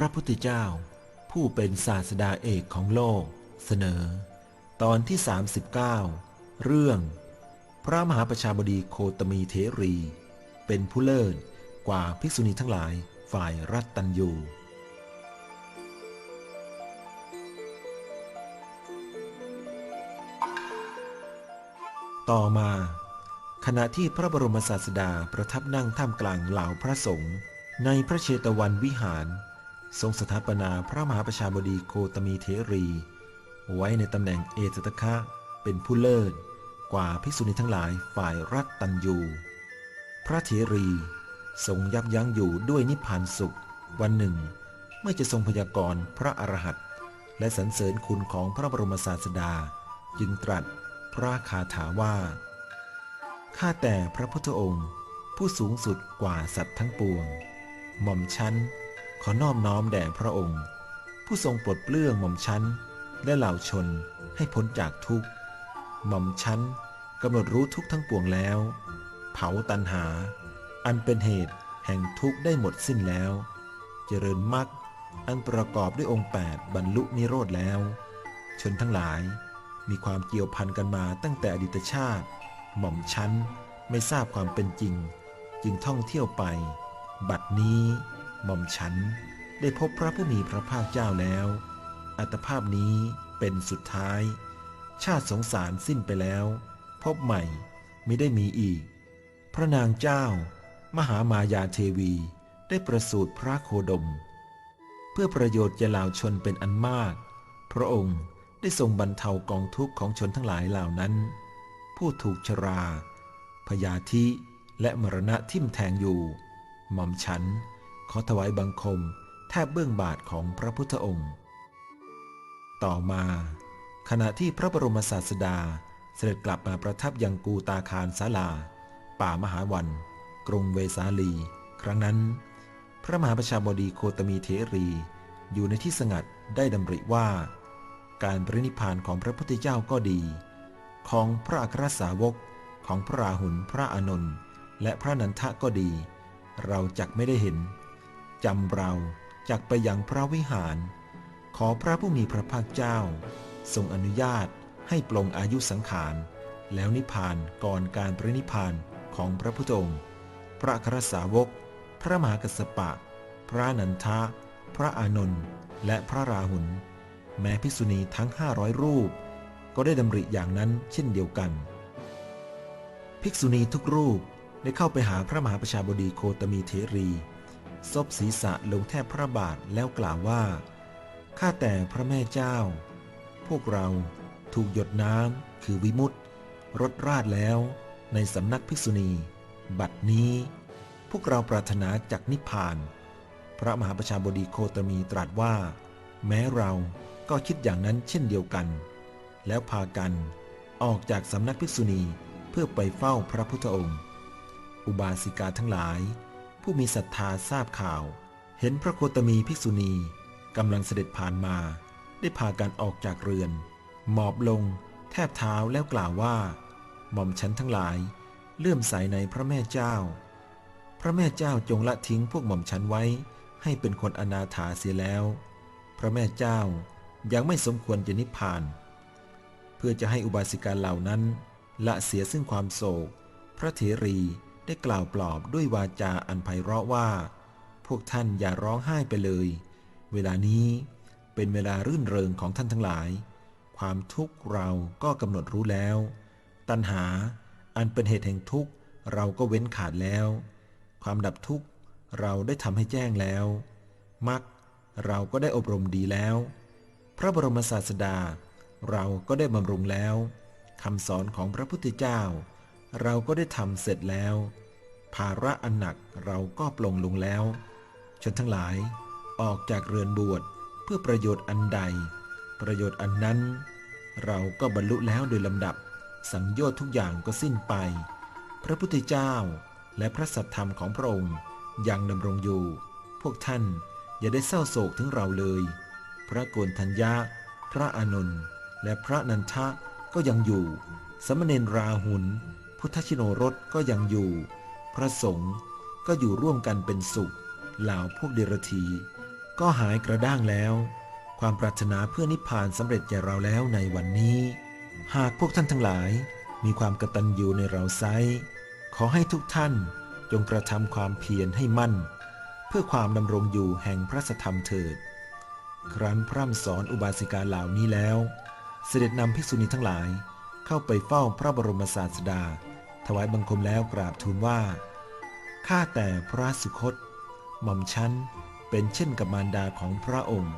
ระพุทธเจ้า ผู้เป็นศาสดาเอกของโลก เสนอ ตอนที่ 39 เรื่อง พระมหาประชาบดีโคตมีเทรี เป็นผู้เลิศกว่าภิกษุณีทั้งหลายฝ่ายรัตตัญยูต่อมา ขณะที่พระบรมศาสดาประทับนั่งท่ามกลางเหล่าพระสงฆ์ในพระเชตวันวิหาร ทรงสถาปนาพระมหาประชาบดีโคตมีเทรี ไว้ในตำแหน่งเอตตะคะเป็นผู้เลิศกว่าภิกษุณีทั้งหลายฝ่ายรัตตัญยูพระเถรีทรงยับยั้งอยู่ด้วยนิพพานสุข วันหนึ่ง เมื่อจะทรงพยากรณ์พระอรหันต์และสรรเสริญคุณของพระบรมศาสดา จึงตรัสพระคาถาว่า ข้าแต่พระพุทธองค์ ผู้สูงสุดกว่าสัตว์ทั้งปวง หม่อมชั้น ขอนอบน้อมแด่พระองค์ ผู้ทรงปลดเปลื้องหม่อมชั้น และเหล่าชนให้พ้นจากทุกข์ หม่อมชั้นกำหนดรู้ทุกทั้งปวงแล้ว เผาตันหา อันเป็นเหตุแห่งทุกข์ได้หมดสิ้นแล้ว เจริญมรรคอันประกอบด้วยองค์ 8 บรรลุนิโรธแล้ว ชนทั้งหลายมีความเกี่ยวพันกันมาตั้งแต่อดีตชาติ หม่อมชั้นไม่ทราบความเป็นจริง จึงท่องเที่ยวไป บัดนี้ หม่อมฉันได้พบพระผู้มีพระภาคเจ้าแล้ว อัตภาพนี้เป็นสุดท้าย ชาติสงสารสิ้นไปแล้ว พบใหม่ไม่ได้มีอีก พระนางเจ้า มหามายาเทวีได้ประสูติพระโคดม เพื่อประโยชน์แก่เหล่าชนเป็นอันมาก พระองค์ได้ทรงบรรเทากองทุกข์ของชนทั้งหลายเหล่านั้น ผู้ถูกชรา พยาธิและมรณะทิ่มแทงอยู่ หม่อมฉัน ขอถวายบังคมแทบเบื้องบาทของพระพุทธองค์ ต่อมา ขณะที่พระบรมศาสดาเสด็จกลับมาประทับยังกูตาคารศาลา ป่ามหาวัน กรุงเวสาลี ครั้งนั้น พระมหาประชาบดีโคตมีเทรีอยู่ในที่สงัดได้ดำริว่า การปรินิพพานของพระพุทธเจ้าก็ดี ของพระอัครสาวกของพระราหุลพระอานนท์และพระนันทะก็ดี เราจักไม่ได้เห็น จำเราจักไปยังพระวิหาร ขอพระผู้มีพระภาคเจ้า ทรงอนุญาตให้ปลงอายุสังขาร แล้วนิพพานก่อนการปรินิพพานของพระพุทธองค์ พระอัครสาวก พระมหากัสสปะ พระนันทะ พระอานนท์และพระราหุลแม้ภิกษุณีทั้ง 500 รูป ก็ได้ดำริอย่างนั้นเช่นเดียวกัน ภิกษุณีทุกรูปได้เข้าไปหาพระมหาประชาบดีโคตมีเทรี ซบศีรษะลงแทบพระบาทแล้วกล่าวว่า ข้าแต่พระแม่เจ้า พวกเราถูกหยดน้ำคือวิมุตติรดราดแล้วในสำนักภิกษุณี บัดนี้ พวกเราปรารถนาจากนิพพาน พระมหาประชาบดีโคตมีตรัสว่า แม้เราก็คิดอย่างนั้นเช่นเดียวกัน แล้วพากันออกจากสำนักภิกษุณีเพื่อไปเฝ้าพระพุทธองค์ อุบาสิกาทั้งหลาย ผู้มีศรัทธาทราบข่าว เห็นพระโคตมีภิกษุณีกำลังเสด็จผ่านมา ได้พากันออกจากเรือน หมอบลง แทบเท้าแล้วกล่าวว่า หม่อมฉันทั้งหลาย เลื่อมใสในพระแม่เจ้า พระแม่เจ้าจงละทิ้งพวกหม่อมฉันไว้ ให้เป็นคนอนาถาเสียแล้ว พระแม่เจ้ายังไม่สมควรจะนิพพาน เพื่อจะให้อุบาสิกาเหล่านั้น ละเสียซึ่งความโศก พระเถรี ได้กล่าวปลอบด้วยวาจาอันไพเราะว่า พวกท่านอย่าร้องไห้ไปเลย เวลานี้เป็นเวลารื่นเริงของท่านทั้งหลาย ความทุกข์เราก็กำหนดรู้แล้ว ตัณหาอันเป็นเหตุแห่งทุกข์เราก็เว้นขาดแล้ว ความดับทุกข์เราได้ทำให้แจ้งแล้วมรรคเราก็ได้อบรมดีแล้ว พระบรมศาสดา เราก็ได้บำรุงแล้วคำสอนของพระพุทธเจ้า เราก็ได้ทำเสร็จแล้ว ภาระอันหนักเราก็ปลงลงแล้ว ชนทั้งหลายออกจากเรือนบวชเพื่อประโยชน์อันใด ประโยชน์อันนั้น เราก็บรรลุแล้วโดยลำดับ สังโยชน์ทุกอย่างก็สิ้นไป พระพุทธเจ้าและพระสัทธรรมของพระองค์ยังดำรงอยู่ พวกท่านอย่าได้เศร้าโศกถึงเราเลย พระโกนทัญญะพระอานนท์และพระนันทะก็ยังอยู่ สมณเณรราหุล พุทธชิโนรสก็ยังอยู่ พระสงฆ์ก็อยู่ร่วมกันเป็นสุข เหล่าพวกเดรธีก็หายกระด้างแล้ว ความปรารถนาเพื่อนิพพานสำเร็จแก่เราแล้วในวันนี้ หากพวกท่านทั้งหลายมีความกตัญญูในเราไซขอให้ทุกท่านจงกระทำความเพียรให้มั่น เพื่อความดำรงอยู่แห่งพระสธรรมเถิด ครั้นพร่ำสอนอุบาสิกาเหล่านี้แล้ว เสด็จนำภิกษุณีทั้งหลายเข้าไปเฝ้าพระบรมศาสดา ถวายบังคมแล้วกราบทูลว่า ข้าแต่พระสุคต หม่อมชั้นเป็นเช่นกับมารดาของพระองค์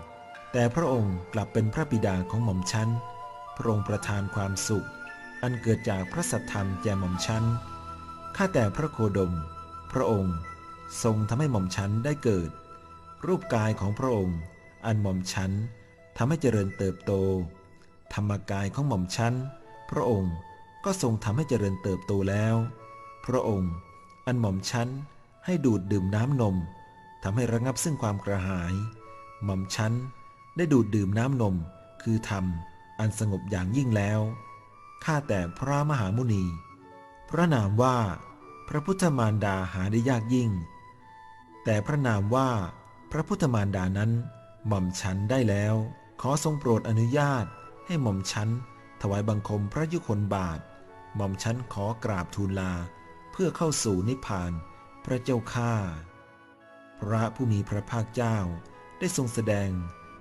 แต่พระองค์กลับเป็นพระบิดาของหม่อมชั้น พระองค์ประทานความสุข อันเกิดจากพระสัทธรรมแก่หม่อมชั้น ข้าแต่พระโคดม พระองค์ทรงทำให้หม่อมชั้นได้เกิด รูปกายของพระองค์ อันหม่อมชั้นทำให้เจริญเติบโต ธรรมกายของหม่อมชั้น พระองค์ ก็ทรงทำให้เจริญเติบโตแล้ว พระองค์อันหม่อมชั้นให้ดูดดื่มน้ำนมทำให้ระงับซึ่งความกระหาย หม่อมชั้นได้ดูดดื่มน้ำนม คือธรรมอันสงบอย่างยิ่งแล้ว ข้าแต่พระมหามุนี พระนามว่า พระพุทธมารดาหาได้ยากยิ่ง แต่พระนามว่า พระพุทธมารดานั้น หม่อมฉันได้แล้ว ขอทรงโปรดอนุญาตให้หม่อมฉันถวายบังคมพระยุคลบาท หม่อมฉันขอกราบทูลลา เพื่อเข้าสู่นิพพาน พระเจ้าข้าพระผู้มีพระภาคเจ้า ได้ทรงแสดง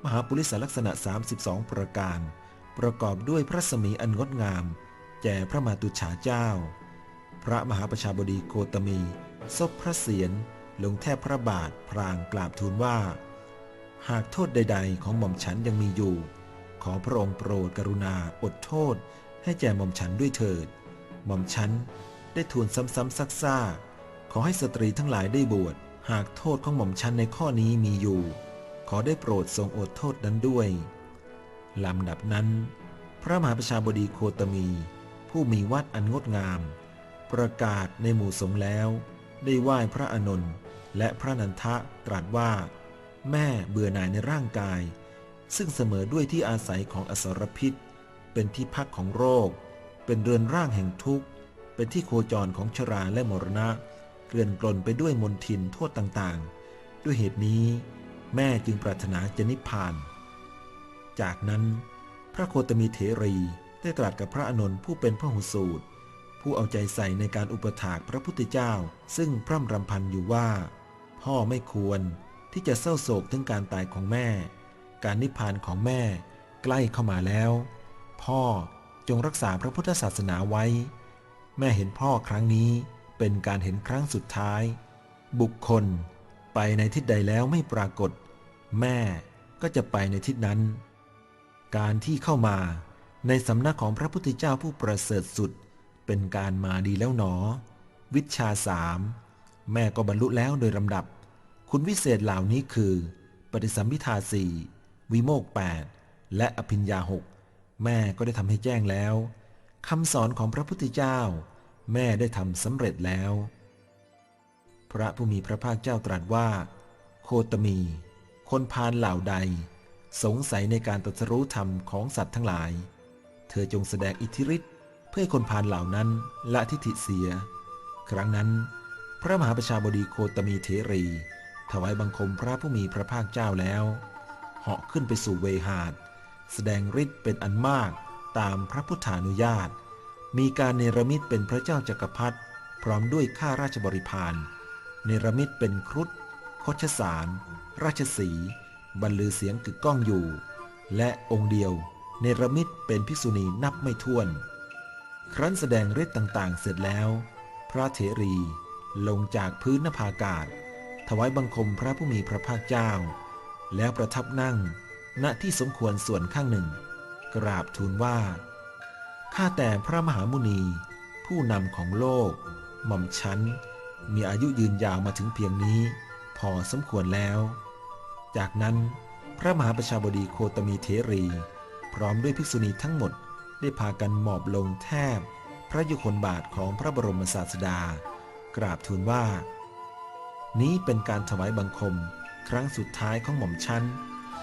มหาปุริสลักษณะ 32 ประการ ประกอบด้วยพระสมีอันงดงาม แก่พระมาตุฉาเจ้า พระมหาประชาบดีโกตมีซบพระเศียรลงแทบพระบาทพรางกราบทูลว่า หากโทษใด ๆ ของหม่อมฉันยังมีอยู่ ขอพระองค์โปรดกรุณาอดโทษให้แก่หม่อมฉันด้วยเถิด หม่อมฉันได้ทูลซ้ำๆซักซ่าขอให้สตรีทั้งหลายได้บวชหากโทษของหม่อมฉันในข้อนี้มีอยู่ ขอได้โปรดทรงอดโทษนั้นด้วยลำดับนั้น พระมหาประชาบดีโคตมี ผู้มีวัดอันงดงาม ประกาศในหมู่สงฆ์แล้ว ได้ไหว้พระอานนท์และพระนันทะตรัสว่า แม่เบื่อหน่ายในร่างกาย ซึ่งเสมอด้วยที่อาศัยของอสรพิษ เป็นที่พักของโรค เป็นเรือนร่างแห่งทุกข์ เป็นที่โคจรของชราและมรณะเกลื่อนกลนไปด้วยมนทินโทษต่างๆ ด้วยเหตุนี้ แม่จึงปรารถนาจะนิพพาน จากนั้น พระโคตมีเถรีได้ตรัสกับพระอนนท์ผู้เป็นพระหุสูตร ผู้เอาใจใส่ในการอุปถากพระพุทธเจ้า ซึ่งพร่ำรำพันอยู่ว่า พ่อไม่ควรที่จะเศร้าโศกถึงการตายของแม่ การนิพพานของแม่ใกล้เข้ามาแล้ว พ่อ จงรักษาพระพุทธศาสนาไว้ แม่เห็นพ่อครั้งนี้เป็นการเห็นครั้งสุดท้าย บุคคลไปในทิศใดแล้วไม่ปรากฏ แม่ก็จะไปในทิศนั้น การที่เข้ามาในสำนักของพระพุทธเจ้าผู้ประเสริฐสุด เป็นการมาดีแล้วหนอ วิชาสามแม่ก็บรรลุแล้วโดยลำดับ คุณวิเศษเหล่านี้คือ ปฏิสัมพิทาสี่วิโมกแปดและอภิญญาหก แม่ก็ได้ทำให้แจ้งแล้วคำสอนของพระพุทธเจ้า แม่ได้ทำสำเร็จแล้ว พระผู้มีพระภาคเจ้าตรัสว่า โคตมี คนพาลเหล่าใด สงสัยในการตรัสรู้ธรรมของสัตว์ทั้งหลาย เธอจงแสดงอิทธิฤทธิ์เพื่อให้คนพาลเหล่านั้นละทิฏฐิเสีย ครั้งนั้น พระมหาประชาบดีโคตมีเถรี ถวายบังคมพระผู้มีพระภาคเจ้าแล้วเหาะขึ้นไปสู่เวหาด แสดงฤทธิ์เป็นอันมากตามพระพุทธานุญาต มีการเนรมิตเป็นพระเจ้าจักรพรรดิพร้อมด้วยข้าราชบริพารเนรมิตเป็นครุฑโคชสาร ราชสีบรรลือเสียงกึกก้องอยู่ และองค์เดียวเนรมิตเป็นภิกษุณีนับไม่ถ้วน ครั้นแสดงฤทธิ์ต่างๆ เสร็จแล้ว พระเถรีลงจากพื้นนภาอากาศ ถวายบังคมพระผู้มีพระภาคเจ้า แล้วประทับนั่ง ณที่สมควรส่วนข้างหนึ่ง กราบทูลว่า ข้าแต่พระมหามุนี ผู้นำของโลก หม่อมฉันมีอายุยืนยาวมาถึงเพียงนี้ พอสมควรแล้ว จากนั้นพระมหาประชาบดีโคตมีเทรี พร้อมด้วยภิกษุณีทั้งหมดได้พากันหมอบลงแทบ พระยุคลบาทของพระบรมศาสดา กราบทูลว่า นี้เป็นการถวายบังคม ครั้งสุดท้ายของหม่อมชัน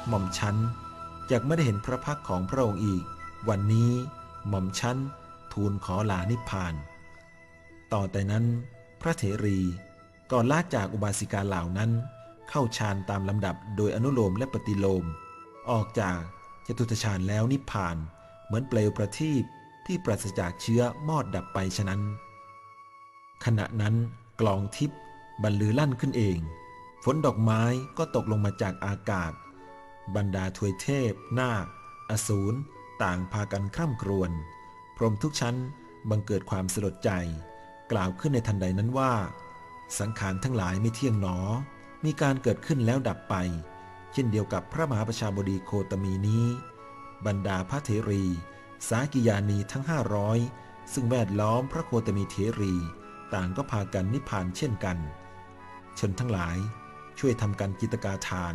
หม่อมชันอยากไม่ได้เห็นพระพักของพระองค์อีก วันนี้หม่อมชันทูลขอลานิพพาน ต่อแต่นั้น พระเถรีก่อนลาจากอุบาสิกาเหล่านั้น เข้าฌานตามลำดับโดยอนุโลมและปฏิโลม ออกจากจตุตฌานแล้วนิพพาน เหมือนเปลวประทีปที่ปราศจากเชื้อมอดดับไปฉะนั้น ขณะนั้นกลองทิพย์บรรลือลั่นขึ้นเอง ฝนดอกไม้ก็ตกลงมาจากอากาศ บรรดาทวยเทพ นาค อสูร ต่างพากันคร่ำครวญ พรหมทุกชั้นบังเกิดความสลดใจ กล่าวขึ้นในทันใดนั้นว่า สังขารทั้งหลายไม่เที่ยงหนอ มีการเกิดขึ้นแล้วดับไป เช่นเดียวกับพระมหาประชาบดีโคตมีนี้ บรรดาพระเถรี สากิยานีทั้งห้าร้อยซึ่งแวดล้อมพระโคตมีเถรี ต่างก็พากันนิพพานเช่นกัน ชนทั้งหลายช่วยทำการกิตกาทาน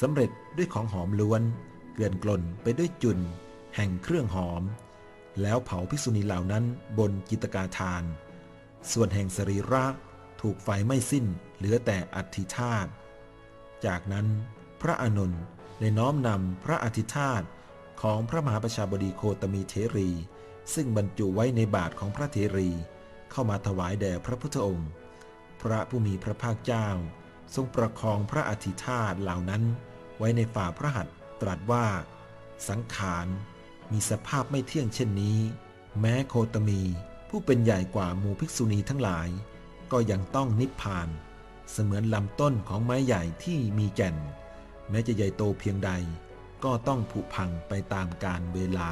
สำเร็จด้วยของหอมล้วน เกลื่อนกลนไปด้วยจุน แห่งเครื่องหอม แล้วเผาภิกษุณีเหล่านั้นบนกิตกาทาน ส่วนแห่งสรีระถูกไฟไม่สิ้นเหลือแต่อัฐิธาตุจากนั้นพระอานนท์ได้น้อมนำพระอธิธาตุของพระมหาประชาบดีโคตมีเทรี ซึ่งบรรจุไว้ในบาทของพระเทรี เข้ามาถวายแด่พระพุทธองค์ พระผู้มีพระภาคเจ้า ทรงประคองพระอธิธาตเหล่านั้นไว้ในฝ่าพระหัตถ์ตรัสว่า สังขารมีสภาพไม่เที่ยงเช่นนี้ แม้โคตมี ผู้เป็นใหญ่กว่าหมู่ภิกษุณีทั้งหลาย ก็ยังต้องนิพพาน เสมือนลำต้นของไม้ใหญ่ที่มีแก่น แม้จะใหญ่โตเพียงใด ก็ต้องผุพังไปตามกาลเวลา